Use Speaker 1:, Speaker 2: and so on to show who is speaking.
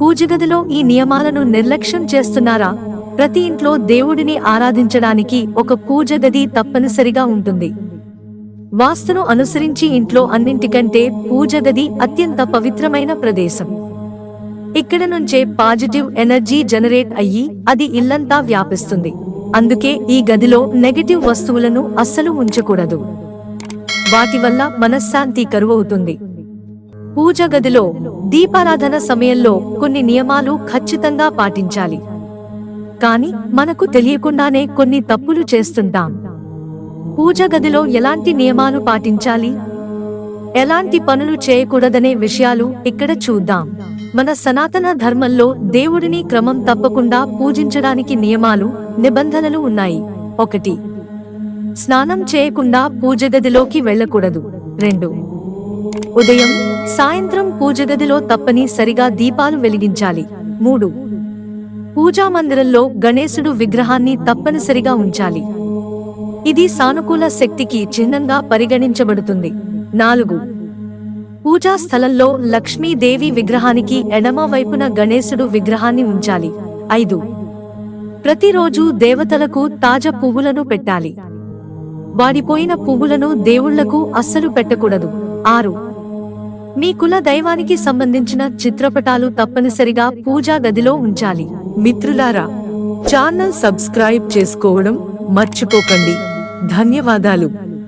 Speaker 1: పూజగదిలో ఈ నియమాలను నిర్లక్ష్యం చేస్తున్నారా? ప్రతి ఇంట్లో దేవుడిని ఆరాధించడానికి ఒక పూజ గది తప్పనిసరిగా ఉంటుంది. వాస్తును అనుసరించి ఇంట్లో అన్నింటికంటే పూజ గది అత్యంత పవిత్రమైన ప్రదేశం. ఇక్కడ నుంచే పాజిటివ్ ఎనర్జీ జనరేట్ అయ్యి అది ఇల్లంతా వ్యాపిస్తుంది. అందుకే ఈ గదిలో నెగటివ్ వస్తువులను అస్సలు ఉంచకూడదు. వాటి వల్ల మనశ్శాంతి కరువవుతుంది. పూజ గదిలో దీపారాధన సమయంలో కొన్ని నియమాలు ఖచ్చితంగా పాటించాలి. కానీ మనకు తెలియకుండానే కొన్ని తప్పులు చేస్తుంటాం. పూజ గదిలో ఎలాంటి నియమాలు పాటించాలి? ఎలాంటి పనులు చేయకూడదనే విషయాలు ఇక్కడ చూద్దాం. మన సనాతన ధర్మంలో దేవుడిని క్రమం తప్పకుండా పూజించడానికి నియమాలు నిబంధనలు ఉన్నాయి. ఒకటి. స్నానం చేయకుండా పూజ గదిలోకి వెళ్ళకూడదు. రెండు. ఉదయం సాయంత్రం పూజ గదిలో తప్పని సరిగా దీపాలు వెలిగించాలి. మూడు. పూజా మందిరంలో గణేశుడు విగ్రహాన్ని తప్పనిసరిగా ఉంచాలి. ఇది సానుకూల శక్తికి చిహ్నంగా పరిగణించబడుతుంది. నాలుగు. పూజా స్థలంలో లక్ష్మీదేవి విగ్రహానికి ఎడమ వైపున గణేశుడు విగ్రహాన్ని ఉంచాలి. ఐదు. ప్రతిరోజు దేవతలకు తాజా పువ్వులను పెట్టాలి. వాడిపోయిన పువ్వులను దేవుళ్ళకు అస్సలు పెట్టకూడదు. ఆరు. మీ కుల దైవానికి సంబంధించిన చిత్రపటాలు తప్పనిసరిగా పూజా గదిలో ఉంచాలి.
Speaker 2: మిత్రులారా ఛానల్ సబ్స్క్రైబ్ చేసుకోవడం మర్చిపోకండి. ధన్యవాదాలు.